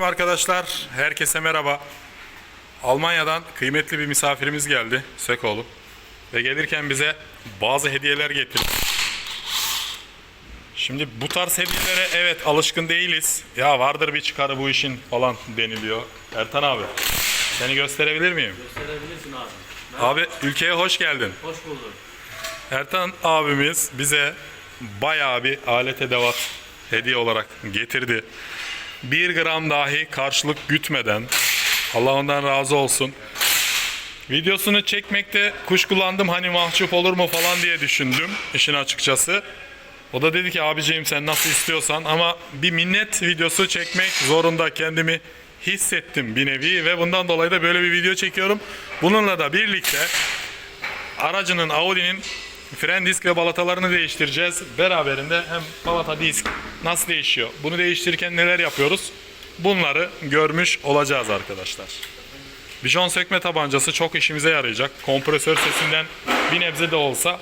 Arkadaşlar herkese merhaba. Almanya'dan kıymetli bir misafirimiz geldi Sökoğlu. Ve gelirken bize bazı hediyeler getirdi. Şimdi bu tarz hediyelere evet alışkın değiliz. Ya vardır bir çıkarı bu işin falan deniliyor. Ertan abi seni gösterebilir miyim? Gösterebilirsin abi. Abi ülkeye hoş geldin. Hoş bulduk. Ertan abimiz bize bayağı bir alet edevat hediye olarak getirdi. Bir gram dahi karşılık gütmeden Allah ondan razı olsun. Videosunu çekmekte kuşkulandım hani mahcup olur mu falan diye düşündüm işin açıkçası. O da dedi ki abiciğim sen nasıl istiyorsan ama bir minnet videosu çekmek zorunda kendimi hissettim bir nevi ve bundan dolayı da böyle bir video çekiyorum. Bununla da birlikte aracının Audi'nin fren disk ve balatalarını değiştireceğiz. Beraberinde hem balata disk nasıl değişiyor? Bunu değiştirirken neler yapıyoruz? Bunları görmüş olacağız arkadaşlar. Bijon sökme tabancası çok işimize yarayacak. Kompresör sesinden bir nebze de olsa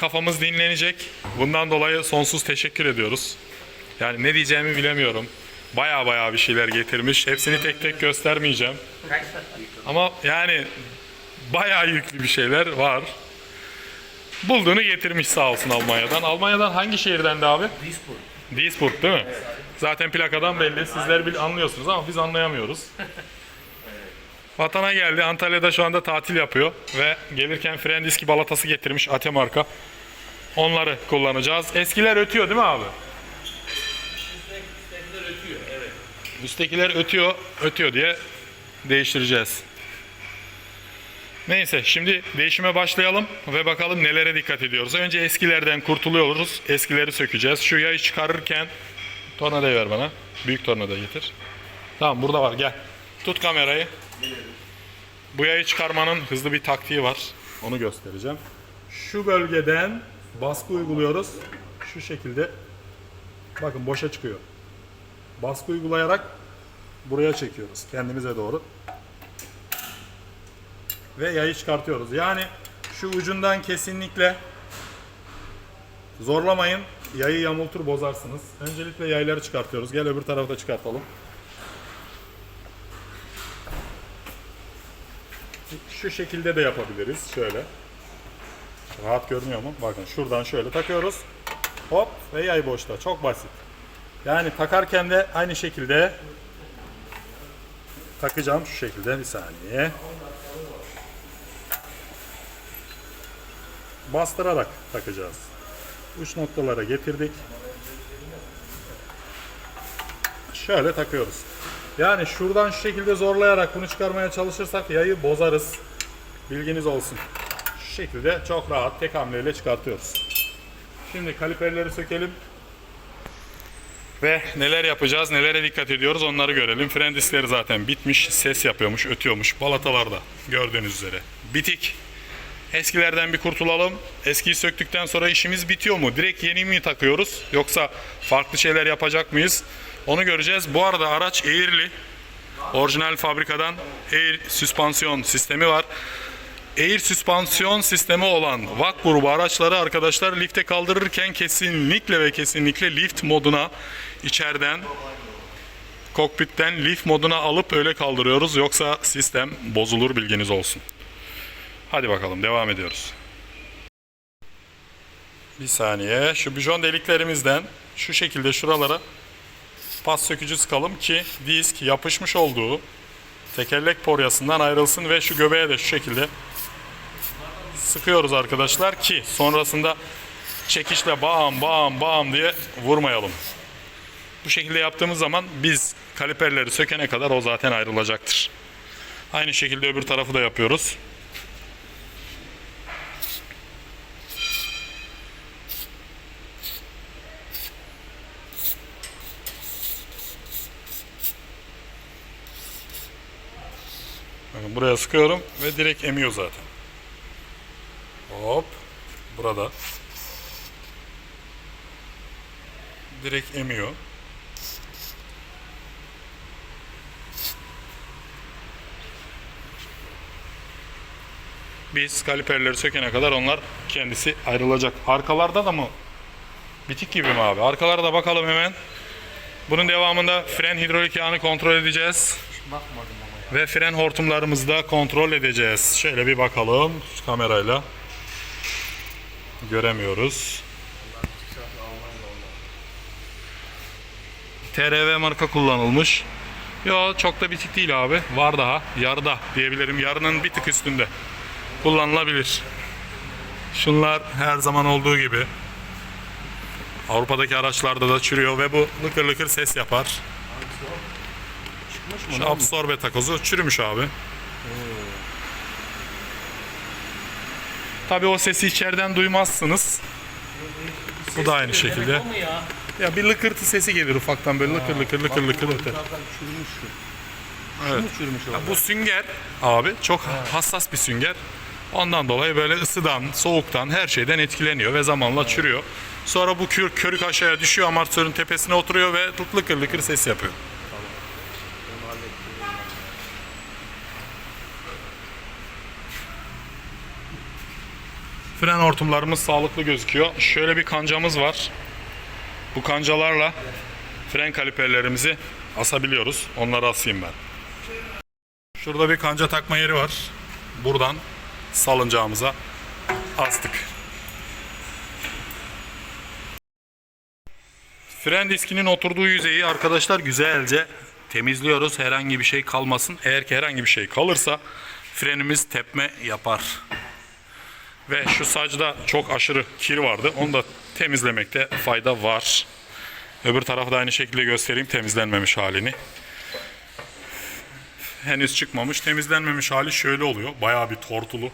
kafamız dinlenecek. Bundan dolayı sonsuz teşekkür ediyoruz. Yani ne diyeceğimi bilemiyorum. Baya baya bir şeyler getirmiş. Hepsini tek tek göstermeyeceğim. Ama yani bayağı yüklü bir şeyler var. Bulduğunu getirmiş sağ olsun Almanya'dan. Almanya'dan hangi şehirden de abi? Duisburg. Duisburg değil mi? Zaten plakadan belli. Sizler bil anlıyorsunuz ama biz anlayamıyoruz. Vatana geldi. Antalya'da şu anda tatil yapıyor ve gelirken fren diski balatası getirmiş Ate marka. Onları kullanacağız. Eskiler ötüyor değil mi abi? Üsttekiler ötüyor. Evet. Üsttekiler ötüyor, ötüyor diye değiştireceğiz. Neyse şimdi değişime başlayalım ve bakalım nelere dikkat ediyoruz. Önce eskilerden kurtuluyoruz. Eskileri sökeceğiz. Şu yayı çıkarırken tornadayı ver bana. Büyük tornada getir. Tamam burada var gel. Tut kamerayı. Bu yayı çıkarmanın hızlı bir taktiği var. Onu göstereceğim. Şu bölgeden baskı uyguluyoruz. Şu şekilde. Bakın boşa çıkıyor. Baskı uygulayarak buraya çekiyoruz kendimize doğru. Ve yayı çıkartıyoruz. Yani şu ucundan kesinlikle zorlamayın. Yayı yamultur bozarsınız. Öncelikle yayları çıkartıyoruz. Gel öbür tarafta çıkartalım. Şu şekilde de yapabiliriz. Şöyle. Rahat görünüyor mu? Bakın şuradan şöyle takıyoruz. Hop ve yay boşta. Çok basit. Yani takarken de aynı şekilde takacağım şu şekilde bir saniye. Bastırarak takacağız. Uç noktalara getirdik. Şöyle takıyoruz. Yani şuradan şu şekilde zorlayarak bunu çıkarmaya çalışırsak yayı bozarız. Bilginiz olsun. Şu şekilde çok rahat tek hamleyle çıkartıyoruz. Şimdi kaliperleri sökelim. Ve neler yapacağız, nelere dikkat ediyoruz onları görelim. Fren diskleri zaten bitmiş, ses yapıyormuş, ötüyormuş. Balatalarda gördüğünüz üzere. Bitik. Eskilerden bir kurtulalım. Eskiyi söktükten sonra işimiz bitiyor mu? Direkt yeni mi takıyoruz? Yoksa farklı şeyler yapacak mıyız? Onu göreceğiz. Bu arada araç Air'li. Orijinal fabrikadan Air süspansiyon sistemi var. Air süspansiyon sistemi olan VAK grubu araçları arkadaşlar lifte kaldırırken kesinlikle ve kesinlikle lift moduna içeriden kokpitten lift moduna alıp öyle kaldırıyoruz. Yoksa sistem bozulur bilginiz olsun. Hadi bakalım devam ediyoruz. Bir saniye. Şu bijon deliklerimizden şu şekilde şuralara pas sökücü sıkalım ki disk yapışmış olduğu tekerlek poryasından ayrılsın ve şu göbeğe de şu şekilde sıkıyoruz arkadaşlar ki sonrasında çekişle bam bam bam diye vurmayalım. Bu şekilde yaptığımız zaman biz kaliperleri sökene kadar o zaten ayrılacaktır. Aynı şekilde öbür tarafı da yapıyoruz. Buraya sıkıyorum ve direkt emiyor zaten. Hop. Burada. Direkt emiyor. Biz kaliperleri sökene kadar onlar kendisi ayrılacak. Arkalarda da mı? Bitik gibi mi abi? Arkalarda bakalım hemen. Bunun devamında fren hidrolik yağını kontrol edeceğiz. Bakmadım. Ve fren hortumlarımızı da kontrol edeceğiz. Şöyle bir bakalım kamerayla. Göremiyoruz. TRV marka kullanılmış. Yo çok da bitik değil abi. Var daha. Yarıda diyebilirim. Yarının bir tık üstünde. Kullanılabilir. Şunlar her zaman olduğu gibi. Avrupa'daki araçlarda da çürüyor ve bu lıkır lıkır ses yapar. Şu absorbe takozu çürümüş abi. Tabii o sesi içeriden duymazsınız. Bu da aynı şekilde. O mu ya? Ya bir lıkırtı sesi gelir ufaktan böyle lıkır lıkır lıkır lıkır öter. Zaten çürümüş şu. Evet. Çürümüş orada? Bu sünger abi çok hassas bir sünger. Ondan dolayı böyle ısıdan, soğuktan, her şeyden etkileniyor ve zamanla çürüyor. Sonra bu kür, körük aşağıya düşüyor, amortisörün tepesine oturuyor ve lıkır lıkır ses yapıyor. Fren hortumlarımız sağlıklı gözüküyor. Şöyle bir kancamız var. Bu kancalarla fren kaliperlerimizi asabiliyoruz. Onları asayım ben. Şurada bir kanca takma yeri var. Buradan salıncağımıza astık. Fren diskinin oturduğu yüzeyi arkadaşlar güzelce temizliyoruz. Herhangi bir şey kalmasın. Eğer ki herhangi bir şey kalırsa frenimiz tepme yapar. Ve şu sacda çok aşırı kir vardı. Onu da temizlemekte fayda var. Öbür tarafı da aynı şekilde göstereyim temizlenmemiş halini. Henüz çıkmamış. Temizlenmemiş hali şöyle oluyor. Bayağı bir tortulu.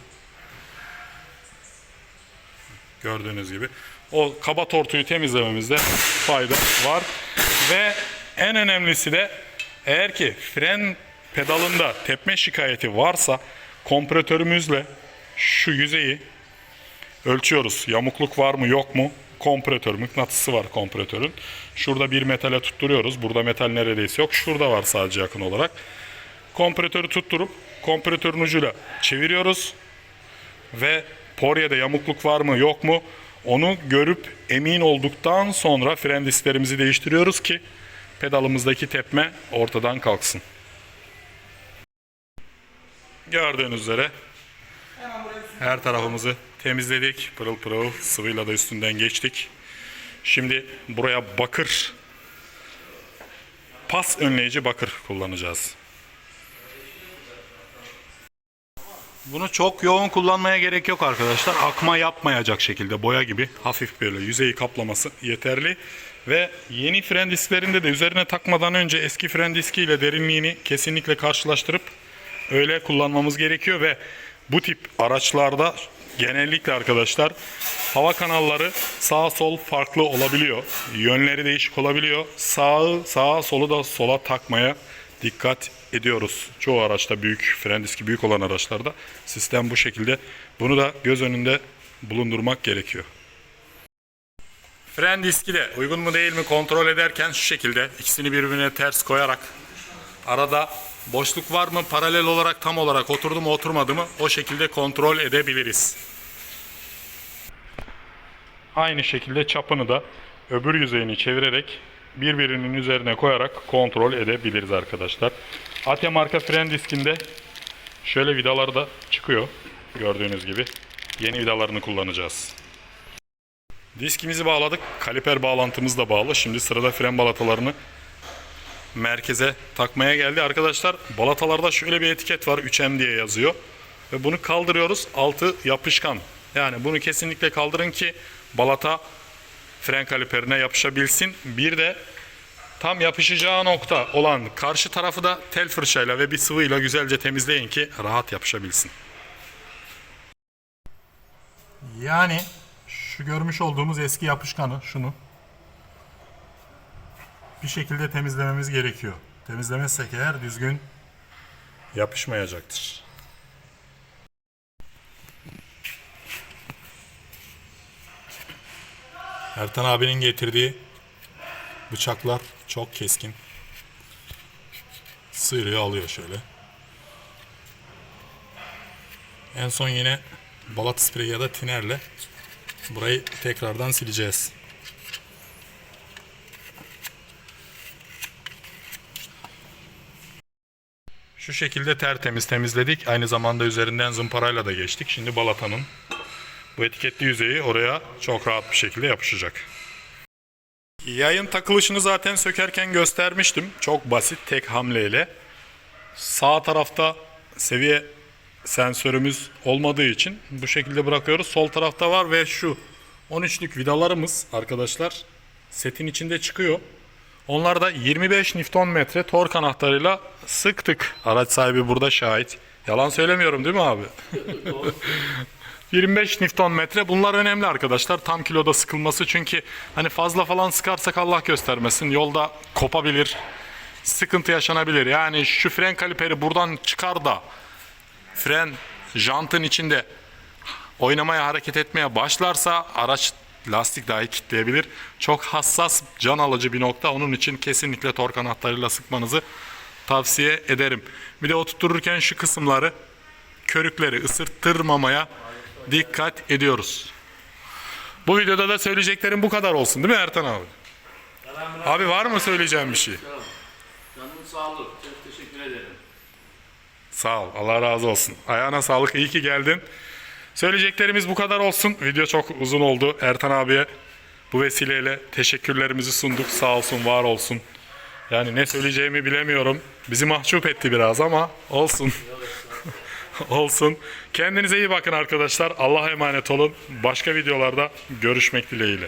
Gördüğünüz gibi. O kaba tortuyu temizlememizde fayda var. Ve en önemlisi de eğer ki fren pedalında tepme şikayeti varsa kompresörümüzle şu yüzeyi ölçüyoruz. Yamukluk var mı yok mu? Kompresör, mıknatısı var kompresörün. Şurada bir metale tutturuyoruz. Burada metal neredeyse yok. Şurada var sadece yakın olarak. Kompresörü tutturup kompresörün ucuyla çeviriyoruz. Ve poryede yamukluk var mı yok mu? Onu görüp emin olduktan sonra fren disklerimizi değiştiriyoruz ki pedalımızdaki tepme ortadan kalksın. Gördüğünüz üzere her tarafımızı temizledik. Pırıl pırıl sıvıyla da üstünden geçtik. Şimdi buraya bakır pas önleyici bakır kullanacağız. Bunu çok yoğun kullanmaya gerek yok arkadaşlar. Akma yapmayacak şekilde boya gibi hafif böyle yüzeyi kaplaması yeterli. Ve yeni fren disklerinde de üzerine takmadan önce eski fren diski ile derinliğini kesinlikle karşılaştırıp öyle kullanmamız gerekiyor ve bu tip araçlarda genellikle arkadaşlar hava kanalları sağ sol farklı olabiliyor. Yönleri değişik olabiliyor. Sağı sağa solu da sola takmaya dikkat ediyoruz. Çoğu araçta büyük fren diski büyük olan araçlarda sistem bu şekilde. Bunu da göz önünde bulundurmak gerekiyor. Fren diski de uygun mu değil mi kontrol ederken şu şekilde ikisini birbirine ters koyarak arada boşluk var mı paralel olarak tam olarak oturdu mu oturmadı mı o şekilde kontrol edebiliriz. Aynı şekilde çapını da öbür yüzeyini çevirerek birbirinin üzerine koyarak kontrol edebiliriz arkadaşlar. AT marka fren diskinde şöyle vidalar da çıkıyor. Gördüğünüz gibi yeni vidalarını kullanacağız. Diskimizi bağladık. Kaliper bağlantımız da bağlı. Şimdi sırada fren balatalarını merkeze takmaya geldi. Arkadaşlar balatalarda şöyle bir etiket var. 3M diye yazıyor. Ve bunu kaldırıyoruz. Altı yapışkan. Yani bunu kesinlikle kaldırın ki balata fren kaliperine yapışabilsin. Bir de tam yapışacağı nokta olan karşı tarafı da tel fırçayla ve bir sıvıyla güzelce temizleyin ki rahat yapışabilsin. Yani şu görmüş olduğumuz eski yapışkanı şunu bir şekilde temizlememiz gerekiyor. Temizlemezsek eğer düzgün yapışmayacaktır. Ertan abinin getirdiği bıçaklar çok keskin. Sıyırıyor alıyor şöyle. En son yine balat spreyi ya da tinerle burayı tekrardan sileceğiz. Şu şekilde tertemiz temizledik. Aynı zamanda üzerinden zımparayla da geçtik. Şimdi balatanın bu etiketli yüzeyi oraya çok rahat bir şekilde yapışacak. Yayın takılışını zaten sökerken göstermiştim. Çok basit tek hamleyle. Sağ tarafta seviye sensörümüz olmadığı için bu şekilde bırakıyoruz. Sol tarafta var ve şu 13'lük vidalarımız arkadaşlar setin içinde çıkıyor. Onlar da 25 Nm tork anahtarıyla sıktık. Araç sahibi burada şahit. Yalan söylemiyorum değil mi abi? 25 Nm bunlar önemli arkadaşlar. Tam kiloda sıkılması çünkü hani fazla falan sıkarsak Allah göstermesin. Yolda kopabilir. Sıkıntı yaşanabilir. Yani şu fren kaliperi buradan çıkar da fren jantın içinde oynamaya hareket etmeye başlarsa araç lastik dahi kitleyebilir. Çok hassas can alıcı bir nokta. Onun için kesinlikle tork anahtarıyla sıkmanızı tavsiye ederim. Bir de oturtururken şu kısımları körükleri ısırttırmamaya dikkat ediyoruz. Bu videoda da söyleyeceklerim bu kadar olsun değil mi Ertan abi? Abi var mı söyleyeceğim bir şey? Canım sağlık. Çok teşekkür ederim. Sağ ol. Allah razı olsun. Ayağına sağlık. İyi ki geldin. Söyleyeceklerimiz bu kadar olsun. Video çok uzun oldu. Ertan abiye bu vesileyle teşekkürlerimizi sunduk. Sağ olsun, var olsun. Yani ne söyleyeceğimi bilemiyorum. Bizi mahcup etti biraz ama olsun. olsun. Kendinize iyi bakın arkadaşlar. Allah'a emanet olun. Başka videolarda görüşmek dileğiyle.